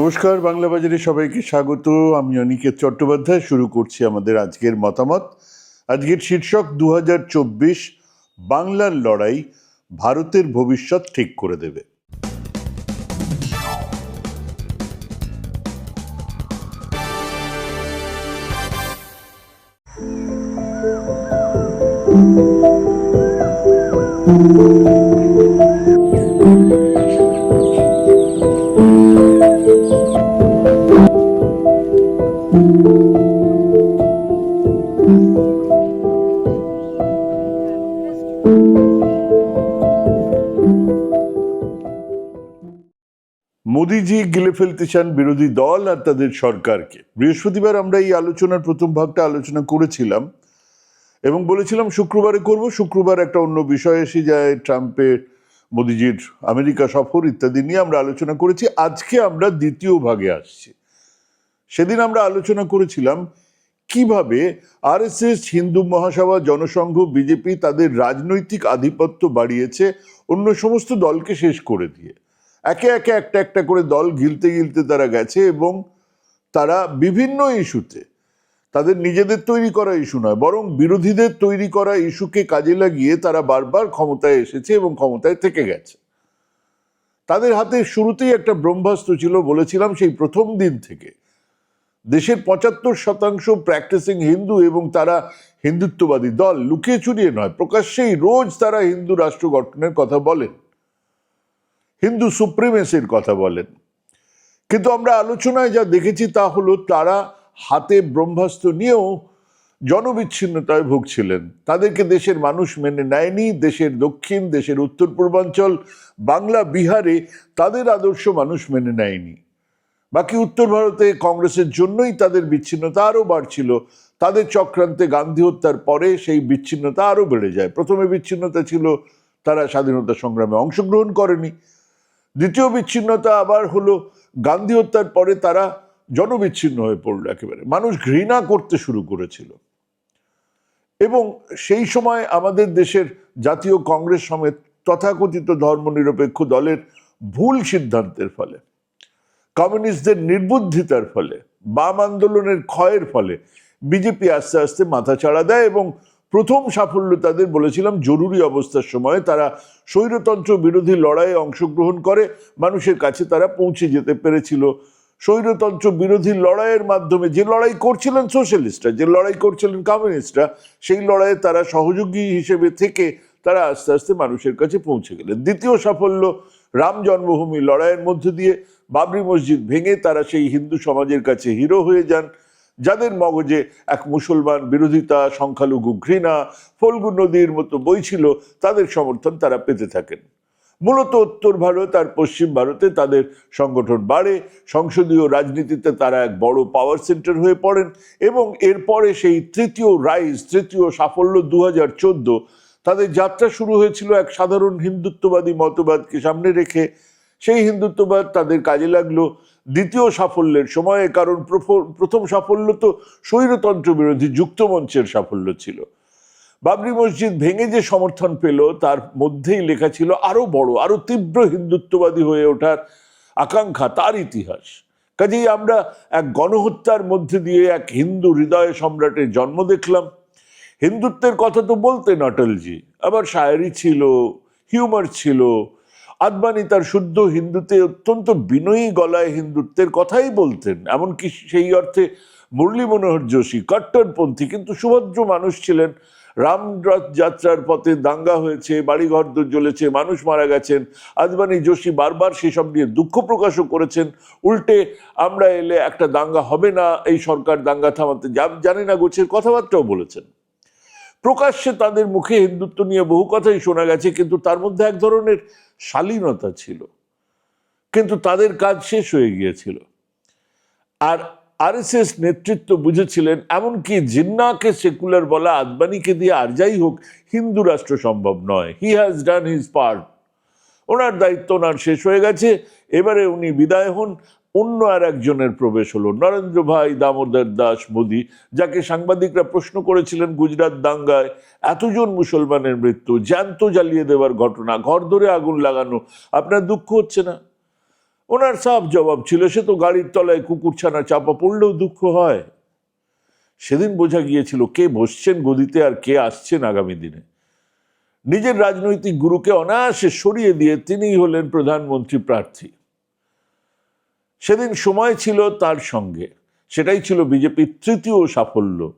নমস্কার, বাংলা বাজারে সবাইকে স্বাগত। আমি অনিকেত চট্টোপাধ্যায়, শুরু করছি আমাদের আজকের মতামত। আজকের শীর্ষক দু হাজার চব্বিশ, বাংলার লড়াই ভারতের ভবিষ্যৎ ঠিক করে দেবে। মোদিজি গিলে ফেলতে চান বিরোধী দল আর তাদের সরকারকে। বৃহস্পতিবার আমরা এই আলোচনার প্রথম ভাগটা আলোচনা করেছিলাম এবং বলেছিলাম শুক্রবারে করব, শুক্রবার একটা অন্য বিষয় এসে যায় ট্রাম্পের মোদিজির আমেরিকা সফর ইত্যাদি নিয়ে আমরা আলোচনা করেছি। আজকে আমরা দ্বিতীয় ভাগে আসছি। সেদিন আমরা আলোচনা করেছিলাম কীভাবে আরএসএস, হিন্দু মহাসভা, জনসংঘ, বিজেপি তাদের রাজনৈতিক আধিপত্য বাড়িয়েছে, অন্য সমস্ত দলকে শেষ করে দিয়ে। একে একে একটা একটা করে দল গিলতে গিলতে তারা গেছে এবং তারা বিভিন্ন ইস্যুতে তাদের নিজেদের তৈরি করা ইস্যু নয়, বরং বিরোধীদের তৈরি করা ইস্যুকে কাজে লাগিয়ে তারা বারবার ক্ষমতায় এসেছে এবং ক্ষমতায় থেকে গেছে। তাদের হাতে শুরুতেই একটা ব্রহ্মাস্ত্র ছিল, বলেছিলাম সেই প্রথম দিন থেকে। দেশের পঁচাত্তর শতাংশ প্র্যাকটিসিং হিন্দু এবং তারা হিন্দুত্ববাদী দল, লুকিয়ে চুরিয়ে নয়, প্রকাশ্যেই রোজ তারা হিন্দু রাষ্ট্র গঠনের কথা বলেন হিন্দু সুপ্রিমেসির কথা বলেন। কিন্তু আমরা আলোচনায় যা দেখেছি তা হলো তারা হাতে ব্রহ্মাস্ত্র নিয়েও জনবিচ্ছিন্নতায় ভুগছিলেন। তাদেরকে দেশের মানুষ মেনে নেয়নি, দেশের দক্ষিণ, দেশের উত্তর পূর্বাঞ্চল, বাংলা, বিহারে তাদের আদর্শ মানুষ মেনে নেয়নি। বাকি উত্তর ভারতে কংগ্রেসের জন্যই তাদের বিচ্ছিন্নতা আরও বাড়ছিল। তাদের চক্রান্তে গান্ধী হত্যার পরে সেই বিচ্ছিন্নতা আরও বেড়ে যায়। প্রথমে বিচ্ছিন্নতা ছিল, তারা স্বাধীনতা সংগ্রামে অংশগ্রহণ করেনি। দ্বিতীয় বিচ্ছিন্নতা আবার হলো গান্ধী হত্যার পরে তারা জনবিচ্ছিন্ন হয়ে পড়ল একেবারে। মানুষ ঘৃণা করতে শুরু করেছিল। এবং সেই সময় আমাদের দেশের জাতীয় কংগ্রেস সমেত তথাকথিত ধর্মনিরপেক্ষ দলের ভুল সিদ্ধান্তের ফলে, কমিউনিস্টদের নির্বুদ্ধিতার ফলে, বাম আন্দোলনের ক্ষয়ের ফলে, বিজেপি আস্তে আস্তে মাথা চাড়া দেয় এবং প্রথম সাফল্য তাদের বলেছিলাম, জরুরি অবস্থার সময় তারা স্বৈরতন্ত্র বিরোধী লড়াইয়ে অংশগ্রহণ করে, মানুষের কাছে তারা পৌঁছে যেতে পেরেছিল। স্বৈরতন্ত্র বিরোধী লড়াইয়ের মাধ্যমে যে লড়াই করছিলেন সোশ্যালিস্টরা, যে লড়াই করছিলেন কমিউনিস্টরা, সেই লড়াইয়ে তারা সহযোগী হিসেবে থেকে তারা আস্তে আস্তে মানুষের কাছে পৌঁছে গেলেন। দ্বিতীয় সাফল্য, রাম জন্মভূমি লড়াইয়ের মধ্য দিয়ে বাবরি মসজিদ ভেঙে তারা সেই হিন্দু সমাজের কাছে হিরো হয়ে যান। যাদের মগজে এক মুসলমান বিরোধিতা, সংখ্যালঘু ঘৃণা, ফল্গু নদীর মতো বই ছিল, তাদের সমর্থন তারা পেতে থাকেন। মূলত উত্তর ভারত আর পশ্চিম ভারতে তাদের সংগঠন বাড়ে। সংসদীয় রাজনীতিতে তারা এক বড় পাওয়ার সেন্টার হয়ে পড়েন এবং এরপরে সেই তৃতীয় রাইজ তৃতীয় সাফল্য দু হাজার চোদ্দ, তাদের যাত্রা শুরু হয়েছিল এক সাধারণ হিন্দুত্ববাদী মতবাদকে সামনে রেখে। সেই হিন্দুত্ববাদ তাদের কাজে লাগল। দ্বিতীয় সাফল্যের সময়ে, কারণ প্রথম সাফল্য তো স্বৈরতন্ত্র বিরোধী যুক্তমঞ্চের সাফল্য ছিল। বাবরি মসজিদ ভেঙে যে সমর্থন পেল, তার মধ্যেই লেখা ছিল, আরও বড়, আরও তীব্র হিন্দুত্ববাদী হয়ে ওঠার আকাঙ্ক্ষা তার ইতিহাস। কাজেই আমরা এক গণহত্যার মধ্যে দিয়ে এক হিন্দু হৃদয় সম্রাটের জন্ম দেখলাম। হিন্দুত্বের কথা তো বলতেন অটলজি। আবার শায়েরি ছিল, হিউমার ছিল আদবানি তার শুদ্ধ হিন্দুতে অত্যন্ত বিনয়ী গলায় হিন্দুত্বের কথাই বলতেন। এমনকি সেই অর্থে মুরলী মনোহর যোশী, কট্টরপন্থী, কিন্তু সুভদ্র মানুষ ছিলেন। রামরথ যাত্রার পথে দাঙ্গা হয়েছে, বাড়িঘর জ্বলেছে, মানুষ মারা গেছেন। আদবানি যোশী বারবার সেসব নিয়ে দুঃখ প্রকাশও করেছেন। উল্টে আমরা এলে একটা দাঙ্গা হবে না, এই সরকার দাঙ্গা থামাতে জানে না গোছের কথাবার্তাও বলেছেন। প্রকাশ্যে তাদের মুখে হিন্দুত্ব নিয়ে বহু কথাই শোনা গেছে, কিন্তু তার মধ্যে এক ধরনের শালীনতা ছিল। কিন্তু তাদের কাজ শেষ হয়ে গিয়েছিল। আর আরএসএস নেতৃত্ব বুঝেছিলেন, এমনকি জিন্নাকে সেকুলার বলা আদবানিকে দিয়ে আর যাই হোক, হিন্দু রাষ্ট্র সম্ভব নয়। He has done his part ওনার দায়িত্ব ওনার শেষ হয়ে গেছে। এবারে উনি বিদায় হন। অন্য আর একজনের প্রবেশ হলো। নরেন্দ্র ভাই, দামোদর দাস, মোদি, যাকে সাংবাদিকরা প্রশ্ন করেছিলেন গুজরাট দাঙ্গায়, এতজন মুসলমানের মৃত্যু, জ্যান্ত জ্বালিয়ে দেওয়ার ঘটনা, ঘর ধরে আগুন লাগানো, আপনার দুঃখ হচ্ছে না? ওনার সাফ জবাব ছিল, সে তো গাড়ির তলায় কুকুরছানা চাপা পড়লেও দুঃখ হয়। সেদিন বোঝা গিয়েছিল কে বসছেন গদিতে আর কে আসছেন আগামী দিনে। নিজের রাজনৈতিক গুরুকে অনায়াসে সরিয়ে দিয়ে তিনিই হলেন প্রধানমন্ত্রী প্রার্থী। সেদিন সময় ছিল তার সঙ্গে। সেটাই ছিল বিজেপির তৃতীয় সাফল্য।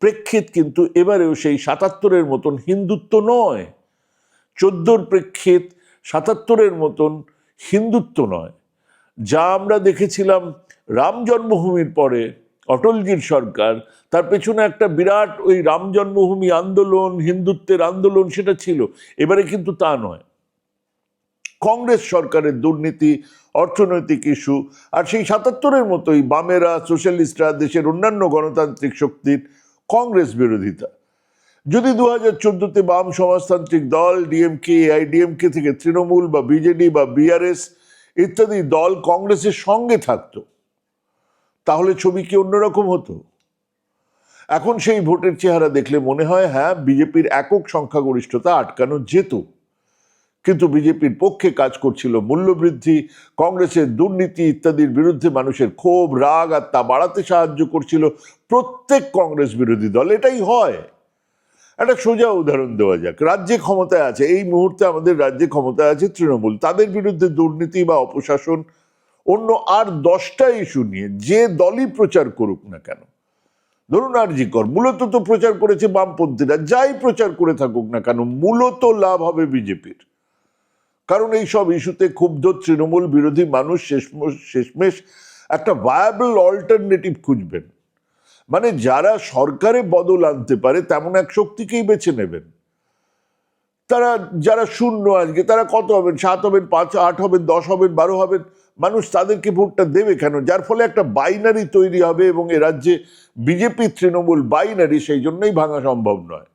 প্রেক্ষিত কিন্তু এবারেও সেই সাতাত্তরের মতন হিন্দুত্ব নয়। চোদ্দোর প্রেক্ষিত সাতাত্তরের মতন হিন্দুত্ব নয়। যা আমরা দেখেছিলাম রাম জন্মভূমির পরে অটলজির সরকার, তার পেছনে একটা বিরাট ওই রাম জন্মভূমি আন্দোলন, হিন্দুত্বের আন্দোলন সেটা ছিল। এবারে কিন্তু তা নয়। কংগ্রেস সরকারের দুর্নীতি অর্থনৈতিক ইস্যু, আর সেই সাতাত্তরের মতোই বামেরা, সোশ্যালিস্টরা দেশের অন্যান্য গণতান্ত্রিক শক্তির কংগ্রেস বিরোধিতা। যদি দু হাজার চোদ্দোতে বাম সমাজতান্ত্রিক দল, ডিএমকে, এআইডিএমকে থেকে তৃণমূল বা বিজেডি বা বিআরএস ইত্যাদি দল কংগ্রেসের সঙ্গে থাকতো, তাহলে ছবি কি অন্যরকম হতো? এখন সেই ভোটের চেহারা দেখলে মনে হয় হ্যাঁ বিজেপির একক সংখ্যাগরিষ্ঠতা আটকানো যেত। কিন্তু বিজেপির পক্ষে কাজ করছিল মূল্যবৃদ্ধি, কংগ্রেসের দুর্নীতি ইত্যাদির বিরুদ্ধে মানুষের ক্ষোভ, রাগ, আর তা বাড়াতে সাহায্য করছিল প্রত্যেক কংগ্রেস বিরোধী দল। এটাই হয়। একটা সোজা উদাহরণ দেওয়া যাক। রাজ্যে ক্ষমতায় আছে, এই মুহূর্তে আমাদের রাজ্যে ক্ষমতায় আছে তৃণমূল। তাদের বিরুদ্ধে দুর্নীতি বা অপশাসন অন্য আর দশটা ইস্যু নিয়ে যে দলই প্রচার করুক না কেন। ধরুন আর জি কর, মূলত তো প্রচার করেছে বামপন্থীরা, যাই প্রচার করে থাকুক না কেন, মূলত লাভ হবে বিজেপির। কারণ এই সব ইস্যুতে ক্ষুব্ধ তৃণমূল বিরোধী মানুষ শেষমেশ একটা ভায়াবল অল্টারনেটিভ খুঁজবেন। মানে যারা সরকারে বদল আনতে পারে তেমন এক শক্তিকেই বেছে নেবেন। তারা, যারা শূন্য আজকে, তারা কত হবেন? সাত হবেন, পাঁচ, আট হবেন, দশ হবেন, বারো হবেন? মানুষ তাদেরকে ভোটটা দেবে কেন? যার ফলে একটা বাইনারি তৈরি হবে এবং এ রাজ্যে বিজেপি তৃণমূল বাইনারি সেই জন্যই ভাঙা সম্ভব নয়।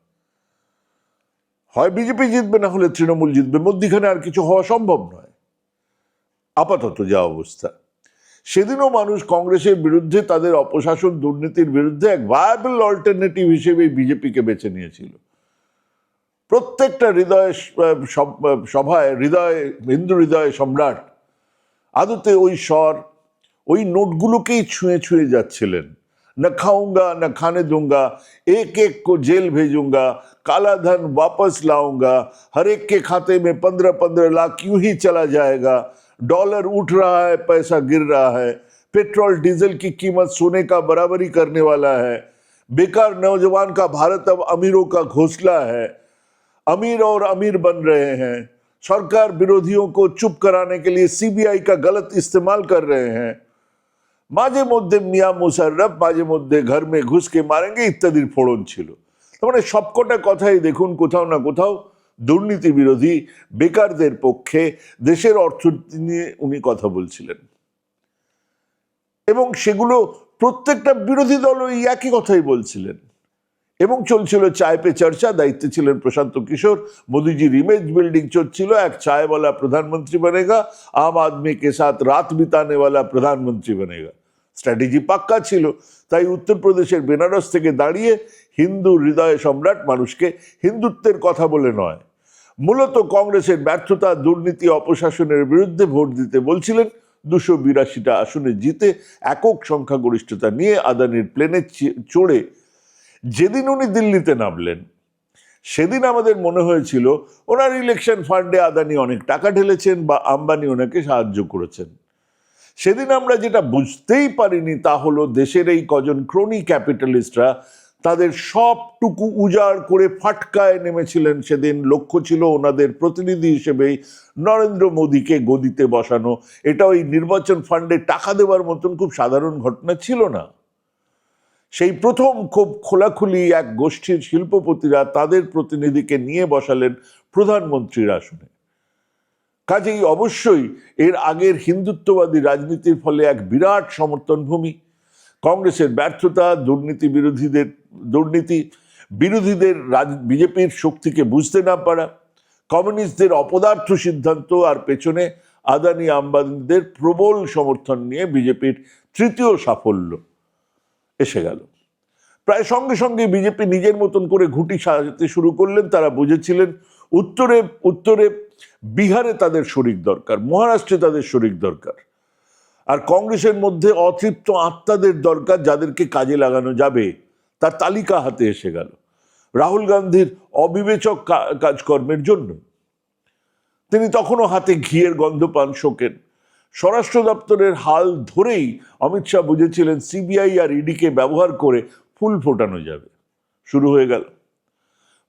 হয় বিজেপি জিতবে না হলে তৃণমূল জিতবে, মধ্যিখানে আর কিছু হওয়া সম্ভব নয়। আপাতত যা অবস্থা। সেদিনও মানুষ কংগ্রেসের বিরুদ্ধে তাদের অপশাসন দুর্নীতির বিরুদ্ধে এক ভায়াবল অল্টারনেটিভ হিসেবে বিজেপিকে বেছে নিয়েছিল। প্রত্যেকটা হৃদয় সভায় হৃদয়, হিন্দু হৃদয় সম্রাট আদতে ওই স্বর, ওই নোটগুলোকেই ছুঁয়ে ছুঁয়ে যাচ্ছিলেন। न खाऊँगा, न खाने दूँगा एक एक को जेल भेजूँगा, काला धन वापस लाऊँगा, हर एक के खाते में पंद्रह पंद्रह लाख यूँ ही चला जाएगा। डॉलर उठ रहा है, पैसा गिर रहा है। पेट्रोल, डीजल की कीमत सोने का बराबरी करने वाला है। बेकार नौजवान का भारत अब अमीरों का घोसला है। अमीर और अमीर बन रहे हैं। सरकार विरोधियों को चुप कराने के लिए सीबीआई का गलत इस्तेमाल कर रहे हैं। মাঝে মধ্যে মিয়া মুশাররফ মাঝে মধ্যে ঘর মে ঘুষকে মারেঙ্গে ইত্যাদির ফোড়ন ছিল। তার মানে সবকটা কথাই দেখুন কোথাও না কোথাও দুর্নীতি বিরোধী বেকারদের পক্ষে দেশের অর্থনীতি নিয়ে উনি কথা বলছিলেন। এবং সেগুলো প্রত্যেকটা বিরোধী দল ওই একই কথাই বলছিলেন। এবং চলছিল চায় পে চর্চা, দায়িত্বে ছিলেন প্রশান্ত কিশোর, মোদিজির ইমেজ বিল্ডিং চলছিল, এক চায়ওয়ালা প্রধানমন্ত্রী বনেগা, আম আদমি কে সাথ রাত বিতানেওয়ালা প্রধানমন্ত্রী বনেগা। স্ট্র্যাটেজি পাক্কা ছিল। তাই উত্তরপ্রদেশের বেনারস থেকে দাঁড়িয়ে হিন্দু হৃদয় সম্রাট মানুষকে হিন্দুত্বের কথা বলে নয়। মূলত কংগ্রেসের ব্যর্থতা, দুর্নীতি, অপশাসনের বিরুদ্ধে ভোট দিতে বলছিলেন দুশো বিরাশিটা আসনে জিতে একক সংখ্যাগরিষ্ঠতা নিয়ে আদানির প্লেনে চড়ে। যেদিন উনি দিল্লিতে নামলেন, সেদিন আমাদের মনে হয়েছিল, ওনার ইলেকশন ফান্ডে আদানি অনেক টাকা ঢেলেছেন বা আম্বানি ওনাকে সাহায্য করেছেন। সেদিন আমরা যেটা বুঝতেই পারিনি তা হলো দেশের এই কজন ক্রোনি ক্যাপিটালিস্টরা তাদের সবটুকু উজাড় করে ফাটকায় নেমেছিলেন সেদিন। লক্ষ্য ছিল ওনাদের প্রতিনিধি হিসেবেই নরেন্দ্র মোদীকে গদিতে বসানো। এটা ওই নির্বাচন ফান্ডে টাকা দেওয়ার মতন খুব সাধারণ ঘটনা ছিল না। সেই প্রথম খুব খোলাখুলি এক গোষ্ঠীর শিল্পপতিরা তাদের প্রতিনিধিকে নিয়ে বসালেন প্রধানমন্ত্রীর আসনে। কাজেই অবশ্যই এর আগের হিন্দুত্ববাদী রাজনীতির ফলে এক বিরাট সমর্থন ভূমি। কংগ্রেসের ব্যর্থতা, দুর্নীতি বিরোধীদের দুর্নীতি বিরোধীদের বিজেপির শক্তিকে বুঝতে না পারা, কমিউনিস্টদের অপদার্থ সিদ্ধান্ত আর পেছনে আদানি আম্বানিদের প্রবল সমর্থন নিয়ে বিজেপির তৃতীয় সাফল্য এসে গেল। প্রায় সঙ্গে সঙ্গে বিজেপি নিজের মতন করে ঘুঁটি সাজাতে শুরু করলেন। তারা বুঝেছিলেন, উত্তরে উত্তরে বিহারে তাদের শরিক দরকার, মহারাষ্ট্রে তাদের শরিক দরকার। আর কংগ্রেসের মধ্যে অতৃপ্ত আত্মাদের দরকার যাদেরকে কাজে লাগানো যাবে, তার তালিকা হাতে এসে গেল। রাহুল গান্ধীর অবিবেচক কাজকর্মের জন্য। তিনি তখনও হাতে ঘিয়ের গন্ধ পান শোকেন স্বরাষ্ট্র দপ্তরের হাল ধরেই অমিত শাহ বুঝেছিলেন, সিবিআই আর ইডিকে ব্যবহার করে ফুল ফোটানো যাবে। শুরু হয়ে গেল।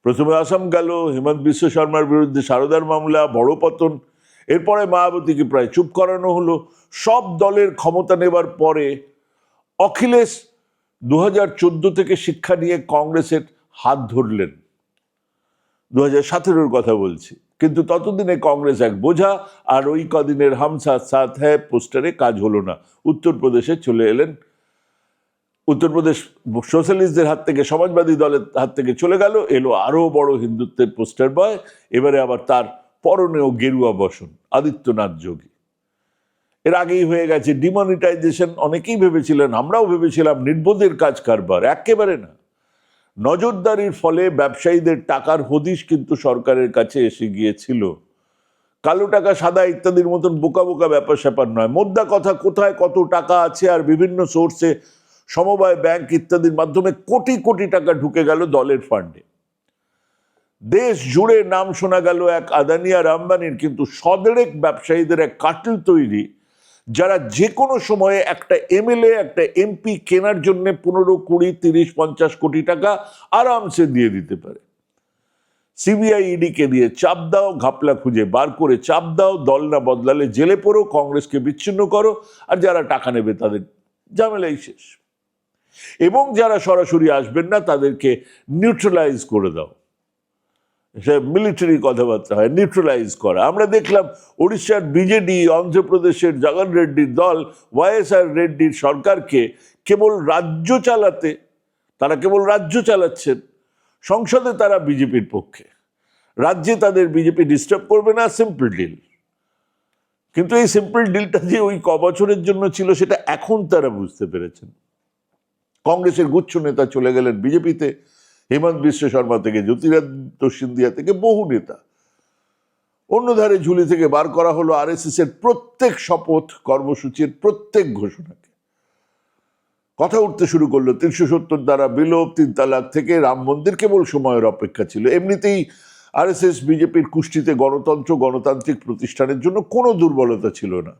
প্রথমে আসাম গেল, হেমন্ত বিশ্ব শর্মার বিরুদ্ধে সারদার মামলা, বড় পতন। এরপরে মায়াবতীকে প্রায় চুপ করানো হলো। সব দলের ক্ষমতা নেবার পরে অখিলেশ দু হাজার চোদ্দ থেকে শিক্ষা নিয়ে কংগ্রেসের হাত ধরলেন। দু হাজার সতেরোর কথা বলছি। কিন্তু ততদিনে কংগ্রেস এক বোঝা, আর ওই কদিনের হামসা সাথ হ্যাঁ পোস্টারে কাজ হলো না। উত্তরপ্রদেশে চলে এলেন উত্তরপ্রদেশ সোশ্যালিস্টদের হাত থেকে, সমাজবাদী দলের হাত থেকে চলে গেল, এলো আরও বড় হিন্দুত্বের পোস্টার বয়, এবারে আবার তার পরনেও গেরুয়া বসন, আদিত্যনাথ যোগী। এর আগেই হয়ে গেছে ডিমনিটাইজেশন অনেকেই ভেবেছিলেন, আমরাও ভেবেছিলাম নির্বোধের কাজ কারবার, একেবারে না। নজরদারির ফলে ব্যবসায়ীদের টাকার হদিশ কিন্তু সরকারের কাছে এসে গিয়েছিল। কালো টাকা, সাদা ইত্যাদির মতন বোকা বোকা ব্যাপার স্যাপার নয়। মোদ্দা কথা, কোথায় কত টাকা আছে আর বিভিন্ন সোর্সে সমবায় ব্যাংক ইত্যাদির মাধ্যমে কোটি কোটি টাকা ঢুকে গেল দলের ফান্ডে। দেশ জুড়ে নাম শোনা গেল এক আদানি আর আম্বানির কিন্তু সদরেক ব্যবসায়ীদের এক কাটল তৈরি, যারা যে কোনো সময়ে একটা এমএলএ, একটা এমপি কেনার জন্য পনেরো, কুড়ি, তিরিশ, পঞ্চাশ কোটি টাকা আরামসে দিয়ে দিতে পারে। সিবিআই ইডিকে দিয়ে চাপ দাও, ঘাপলা খুঁজে বার করে চাপ দাও, দল না বদলালে জেলে পড়ো, কংগ্রেসকে বিচ্ছিন্ন করো, আর যারা টাকা নেবে তাদের ঝামেলাই শেষ। এবং যারা সরাসরি আসবেন না, তাদেরকে নিউট্রালাইজ করে দাও। সে মিলিটারি কথাবার্তা হয় নিউট্রালাইজ করা। আমরা দেখলাম উড়িষ্যার বিজেডি অন্ধ্রপ্রদেশের জগন রেড্ডির দল ওয়াইএসআর রেড্ডির সরকারকে কেবল রাজ্য চালাতে, তারা কেবল রাজ্য চালাচ্ছেন। সংসদে তারা বিজেপির পক্ষে। রাজ্যে তাদের বিজেপি ডিস্টার্ব করবে না সিম্পল ডিল কিন্তু এই সিম্পল ডিলটা যে ওই ক বছরের জন্য ছিল, সেটা এখন তারা বুঝতে পেরেছেন। কংগ্রেসের গুচ্ছ নেতা চলে গেলেন বিজেপিতে, হেমন্ত বিশ্ব শর্মা থেকে, জ্যোতিরাদিত্য সিন্ধিয়া থেকে বহু নেতা। অন্যধারে ঝুলি থেকে বার করা হলো আরএসএস এর প্রত্যেক শপথ কর্মসূচির প্রত্যেক ঘোষণাকে। কথা উঠতে শুরু করল তিনশো সত্তর দ্বারা বিলোপ তিন তালাক থেকে রাম মন্দির কেবল সময়ের অপেক্ষা ছিল। এমনিতেই আরএসএস, বিজেপির কুষ্টিতে গণতন্ত্র, গণতান্ত্রিক প্রতিষ্ঠানের জন্য কোনো দুর্বলতা ছিল না।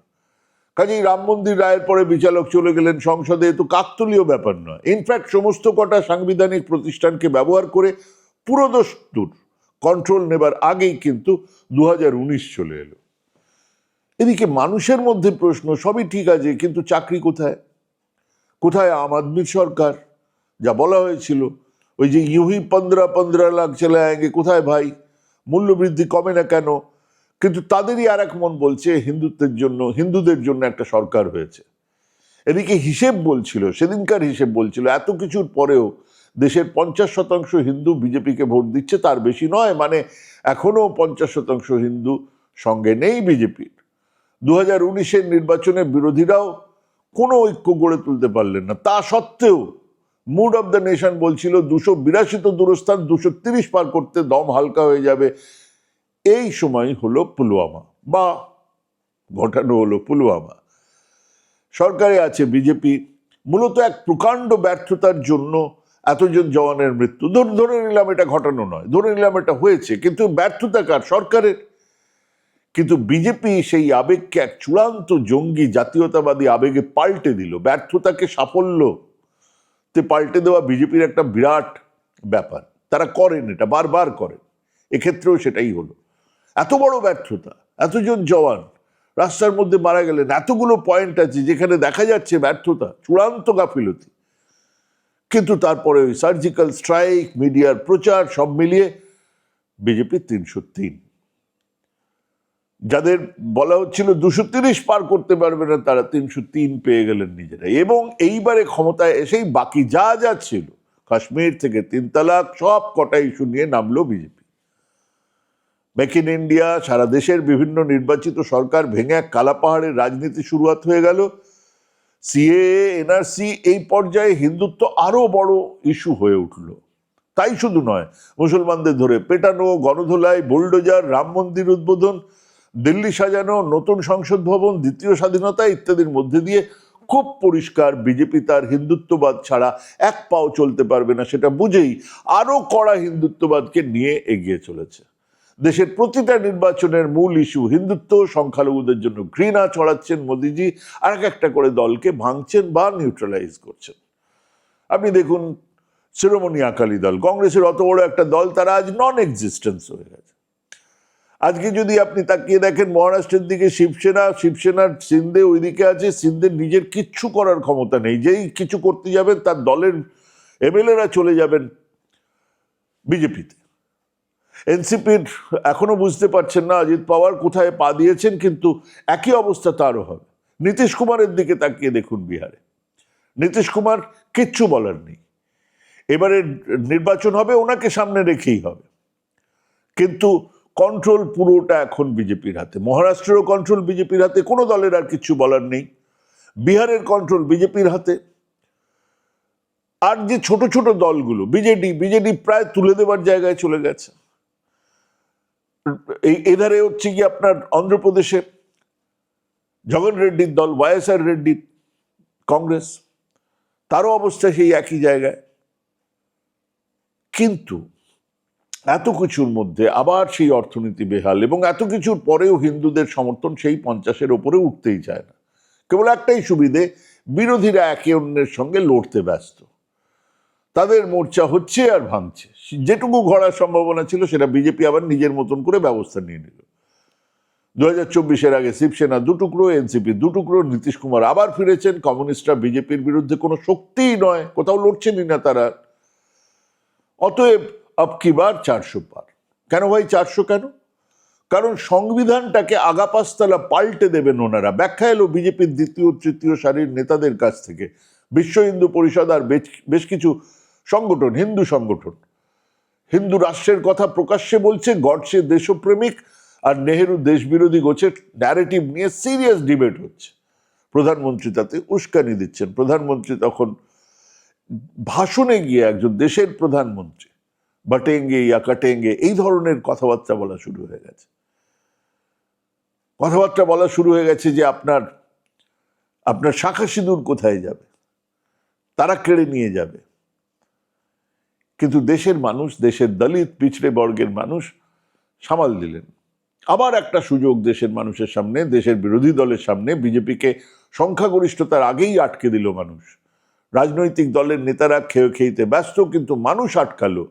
কাজেই রাম মন্দির রায়ের পরে বিচারক চলে গেলেন সংসদে। তো কাকতলীয় ব্যাপার নয়। ইনফ্যাক্ট সমস্ত কটা সাংবিধানিক প্রতিষ্ঠানকে ব্যবহার করে পুরোদস্তুর কন্ট্রোল নেবার আগেই কিন্তু দু হাজার উনিশ চলে এলো। এদিকে মানুষের মধ্যে প্রশ্ন, সবই ঠিক আছে, কিন্তু চাকরি কোথায়? কোথায় আম আদমির সরকার? যা বলা হয়েছিল, ওই যে ইউহি পনেরো পনেরো লাখ চলে আয়েঙ্গে কোথায় ভাই? মূল্যবৃদ্ধি কমে না কেন? কিন্তু তাদেরই আর এক মন বলছে হিন্দুত্বের জন্য, হিন্দুদের জন্য একটা সরকার হয়েছে। এদিকে হিসেব বলছিল, সেদিনকার হিসেব বলছিল, এত কিছুর পরেও দেশের পঞ্চাশ শতাংশ হিন্দু বিজেপিকে ভোট দিচ্ছে, তার বেশি নয় মানে এখনও পঞ্চাশ শতাংশ হিন্দু সঙ্গে নেই বিজেপির। দু হাজার উনিশের নির্বাচনে বিরোধীরাও কোনো ঐক্য গড়ে তুলতে পারলেন না। তা সত্ত্বেও মুড অফ দ্য নেশন বলছিল, দুশো বিরাশি তো দূরস্থান, দুশো তিরিশ পার করতে দম হালকা হয়ে যাবে এই সময় হলো পুলওয়ামা বা ঘটানো হলো পুলওয়ামা। সরকারে আছে বিজেপি। মূলত এক প্রকাণ্ড ব্যর্থতার জন্য এতজন জওয়ানের মৃত্যু। ধর- নিলাম এটা ঘটানো নয়, ধরে নিলাম এটা হয়েছে, কিন্তু ব্যর্থতা কার? সরকারের। কিন্তু বিজেপি সেই আবেগকে এক চূড়ান্ত জঙ্গি জাতীয়তাবাদী আবেগে পাল্টে দিল। ব্যর্থতাকে সাফল্য তে পাল্টে দেওয়া বিজেপির একটা বিরাট ব্যাপার। তারা করেন এটা, বারবার করেন। এক্ষেত্রেও সেটাই হলো। এত বড় ব্যর্থতা, এতজন জওয়ান রাস্তার মধ্যে মারা গেলেন, এতগুলো পয়েন্ট আছে যেখানে দেখা যাচ্ছে ব্যর্থতা, চূড়ান্ত গাফিলতি। কিন্তু তারপরে ওই সার্জিক্যাল স্ট্রাইক মিডিয়ার প্রচার, সব মিলিয়ে বিজেপি তিনশো তিন। যাদের বলা হচ্ছিল দুশো তিরিশ পার করতে পারবে না, তারা তিনশো তিন পেয়ে গেলেন নিজেরা। এবং এইবারে ক্ষমতায় এসেই বাকি যা যা ছিল, কাশ্মীর থেকে তিন তালাক সব কটা ইস্যু নিয়ে নামলো বিজেপি। মেক ইন ইন্ডিয়া সারা দেশের বিভিন্ন নির্বাচিত সরকার ভেঙে এক কালাপাহাড়ের রাজনীতি শুরুয়াত হয়ে গেল। সিএ এনআরসি এই পর্যায়ে হিন্দুত্ব আরও বড় ইস্যু হয়ে উঠল। তাই শুধু নয়, মুসলমানদের ধরে পেটানো, গণধোলাই, বুলডোজার, রাম মন্দির উদ্বোধন, দিল্লি সাজানো, নতুন সংসদ ভবন, দ্বিতীয় স্বাধীনতা ইত্যাদির মধ্যে দিয়ে খুব পরিষ্কার বিজেপি তার হিন্দুত্ববাদ ছাড়া এক পাও চলতে পারবে না, সেটা বুঝেই আরও কড়া হিন্দুত্ববাদকে নিয়ে এগিয়ে চলেছে। দেশের প্রতিটা নির্বাচনের মূল ইস্যু হিন্দুত্ব, সংখ্যালঘুদের জন্য ঘৃণা ছড়াচ্ছেন মোদিজি, আর এক একটা করে দলকে ভাঙছেন বা নিউট্রালাইজ করছেন। আপনি দেখুন, শিরোমণি আকালি দল, কংগ্রেসের অত বড় একটা দল, তারা আজ নন এক্সিস্টেন্স হয়ে গেছে। আজকে যদি আপনি তাকিয়ে দেখেন, মহারাষ্ট্রের দিকে শিবসেনা, শিবসেনার সিন্ধে ওইদিকে আছে সিন্ধের নিজের কিচ্ছু করার ক্ষমতা নেই, যেই কিছু করতে যাবেন, তার দলের এমএলএরা চলে যাবেন বিজেপিতে। এনসিপির এখনও বুঝতে পারছেন না অজিত পাওয়ার কোথায় পা দিয়েছেন, কিন্তু একই অবস্থা তারও হবে। নীতিশ কুমারের দিকে তাকিয়ে দেখুন বিহারে। নীতিশ কুমার কিচ্ছু বলার নেই। এবারে নির্বাচন হবে, ওনাকে সামনে রেখেই হবে। কিন্তু কন্ট্রোল পুরোটা এখন বিজেপির হাতে। মহারাষ্ট্রেরও কন্ট্রোল বিজেপির হাতে, কোনো দলের আর কিছু বলার নেই। বিহারের কন্ট্রোল বিজেপির হাতে। আর যে ছোট ছোট দলগুলো, বিজেডি বিজেডি প্রায় তুলে দেওয়ার জায়গায় চলে গেছে। এধারে হচ্ছে কি আপনার অন্ধ্রপ্রদেশে জগন রেড্ডির দল ওয়াইএসআর রেড্ডির কংগ্রেস, তারও অবস্থা সেই একই জায়গায়। কিন্তু এত কিছুর মধ্যে আবার সেই অর্থনীতি বেহাল এবং এত কিছুর পরেও হিন্দুদের সমর্থন সেই পঞ্চাশের ওপরে উঠতেই চায় না। কেবল একটাই সুবিধে, বিরোধীরা একে অন্যের সঙ্গে লড়তে ব্যস্ত। তাদের মোর্চা হচ্ছে আর ভাঙছে। যেটুকু ঘোরার সম্ভাবনা ছিল, সেটা বিজেপি আবার নিজের মতন করে ব্যবস্থা নিয়ে নিল। দু হাজার চব্বিশের আগে শিবসেনা দুটুকরো এনসিপি দুটুকরো নীতিশ কুমার আবার ফিরেছেন। কমিউনিস্টরা বিজেপির বিরুদ্ধে কোনো শক্তিই নয়, কোথাও লড়ছেনই না তারা। অতএব আপকিবার চারশো পার। কেন ভাই চারশো কেন? কারণ সংবিধানটাকে আগাপাস্তলা পাল্টে দেবেন ওনারা। ব্যাখ্যা এলো বিজেপির দ্বিতীয়, তৃতীয় সারির নেতাদের কাছ থেকে। বিশ্ব হিন্দু পরিষদ আর বেশ- বেশ কিছু সংগঠন, হিন্দু সংগঠন। হিন্দু রাষ্ট্রের কথা প্রকাশ্যে বলছে গডসে দেশপ্রেমিক আর নেহেরু দেশবিরোধী গোছের ন্যারেটিভ নিয়ে সিরিয়াস ডিবেট হচ্ছে। প্রধানমন্ত্রী তাতে উস্কানি দিচ্ছেন। প্রধানমন্ত্রী তখন ভাষণে গিয়ে একজন দেশের প্রধানমন্ত্রী, বাটেঙ্গে ইয়া কাটেঙ্গে এই ধরনের কথাবার্তা বলা শুরু হয়ে গেছে। কথাবার্তা বলা শুরু হয়ে গেছে যে আপনার আপনার শাখা সিঁদুর কোথায় যাবে? তারা কেড়ে নিয়ে যাবে। কিন্তু দেশের মানুষ, দেশের দলিত, পিছড়ে বর্গের মানুষ সামাল দিলেন। আবার একটা সুযোগ দেশের মানুষের সামনে, দেশের বিরোধী দলের সামনে, বিজেপিকে সংখ্যাগরিষ্ঠতার আগেই আটকে দিল মানুষ। রাজনৈতিক দলের নেতারা খেয়ে খেইতে ব্যস্ত, কিন্তু মানুষ আটকালো।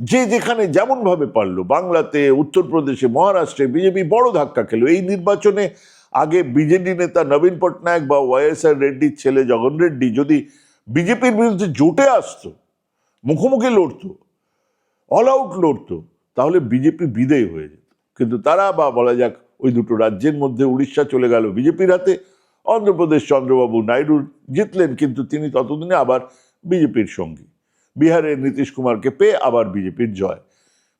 যে যেখানে যেমন ভাবে পারল, বাংলাতে, উত্তরপ্রদেশে, মহারাষ্ট্রে বিজেপি বড় ধাক্কা খেলো। এই নির্বাচনে আগে বিজেডি নেতা নবীন পটনায়ক বা ওয়াইএসআর রেড্ডির ছেলে জগন রেড্ডি যদি বিজেপির বিরুদ্ধে জোটে আসতো মুখোমুখি লড়তো অল আউট লড়তো, তাহলে বিজেপি বিদেয় হয়ে যেত। কিন্তু তারা বা বলা যাক ওই দুটো রাজ্যের মধ্যে উড়িষ্যা চলে গেল বিজেপির হাতে, অন্ধ্রপ্রদেশ চন্দ্রবাবু নাইডু জিতলেন, কিন্তু তিনি ততদিনে আবার বিজেপির সঙ্গী। বিহারের নীতিশ কুমারকে পেয়ে আবার বিজেপির জয়।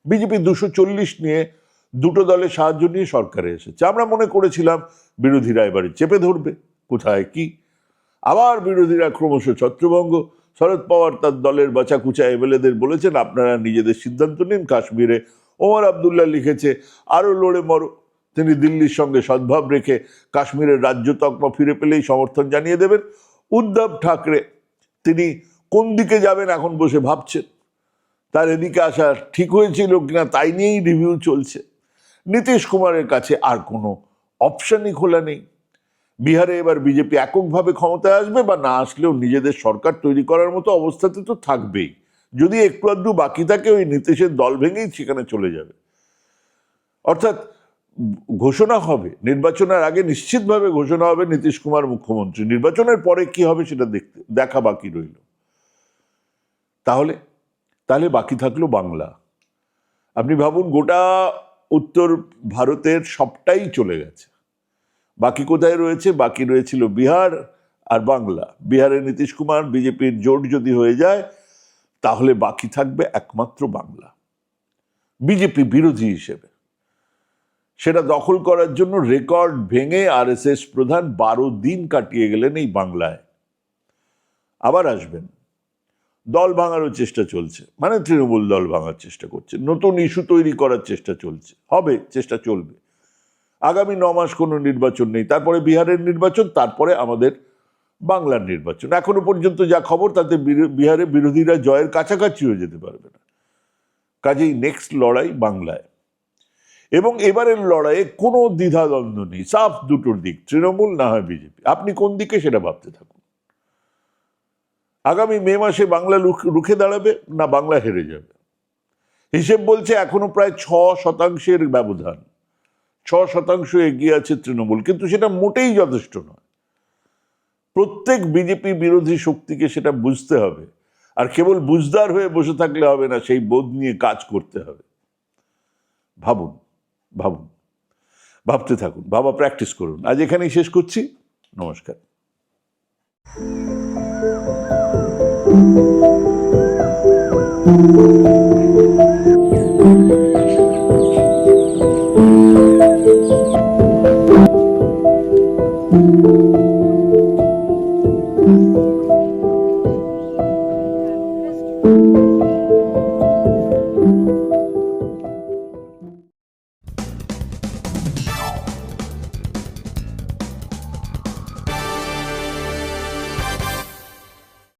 বিজেপি দুশো চল্লিশ নিয়ে দুটো দলের সাহায্য নিয়ে সরকারে এসেছে। আমরা মনে করেছিলাম বিরোধীরা এবারে চেপে ধরবে, কোথায় কি? আবার বিরোধীরা ক্রমশ ছত্রভঙ্গ শরদ পাওয়ার তার দলের বাঁচাকুচা এমএলএদের বলেছেন, আপনারা নিজেদের সিদ্ধান্ত নিন, কাশ্মীরে ওমর আবদুল্লাহ লিখেছে, আরও লড়ে মরো। তিনি দিল্লির সঙ্গে সদ্ভাব রেখে কাশ্মীরের রাজ্য তকমা ফিরে পেলেই সমর্থন জানিয়ে দেবেন। উদ্ধব ঠাকরে, তিনি কোন দিকে যাবেন এখন বসে ভাবছেন? তার এদিকে আসা ঠিক হয়েছিল কিনা তাই নিয়েই রিভিউ চলছে। নীতিশ কুমারের কাছে আর কোনো অপশানই খোলা নেই। বিহারে এবার বিজেপি এককভাবে ক্ষমতায় আসবে বা না আসলেও নিজেদের সরকার তৈরি করার মতো অবস্থাতে তো থাকবেই। যদি একটু আধটু বাকি থাকে, ওই নীতিশের দল ভেঙেই সেখানে চলে যাবে। অর্থাৎ, ঘোষণা হবে, নির্বাচনের আগে নিশ্চিতভাবে ঘোষণা হবে নীতিশ কুমার মুখ্যমন্ত্রী। নির্বাচনের পরে কি হবে সেটা দেখতে, দেখা বাকি রইল। তাহলে তাহলে বাকি থাকল বাংলা। আপনি ভাবুন, গোটা উত্তর ভারতের সবটাই চলে গেছে। বাকি কোথায় রয়েছে? বাকি রয়েছিল বিহার আর বাংলা। বিহারে নীতিশ কুমার, বিজেপির জোট যদি হয়ে যায়, তাহলে বাকি থাকবে একমাত্র বাংলা। বিজেপি বিরোধী হিসেবে। সেটা দখল করার জন্য রেকর্ড ভেঙে আরএসএস প্রধান বারো দিন কাটিয়ে গেলেন এই বাংলায়। আবার আসবেন। দল ভাঙারও চেষ্টা চলছে। মানে তৃণমূল দল ভাঙার চেষ্টা করছে। নতুন ইস্যু তৈরি করার চেষ্টা চলছে। হবে, চেষ্টা চলবে। আগামী ন মাস কোনো নির্বাচন নেই। তারপরে বিহারের নির্বাচন, তারপরে আমাদের বাংলার নির্বাচন। এখনও পর্যন্ত যা খবর, তাতে বিহারে বিরোধীরা জয়ের কাছাকাছিও যেতে পারবে না। কাজেই নেক্সট লড়াই বাংলায়। এবং এবারের লড়াইয়ে কোনো দ্বিধাদ্বন্দ্ব নেই। সাফ দুটোর দিক, তৃণমূল না হয় বিজেপি। আপনি কোন দিকে সেটা ভাবতে থাকুন। আগামী মে মাসে বাংলা রুখে দাঁড়াবে না বাংলা হেরে যাবে? হিসেব বলছে এখনও প্রায় ছ শতাংশের ব্যবধান। ছ শতাংশ এগিয়ে আছে তৃণমূল, কিন্তু সেটা মোটেই যথেষ্ট নয়। প্রত্যেক বিজেপি বিরোধী শক্তিকে সেটা বুঝতে হবে, আর কেবল বুঝদার হয়ে বসে থাকলে হবে না, সেই বোধ নিয়ে কাজ করতে হবে। ভাবুন ভাবুন, ভাবতে থাকুন বাবা প্র্যাকটিস করুন। আজ এখানেই শেষ করছি, নমস্কার।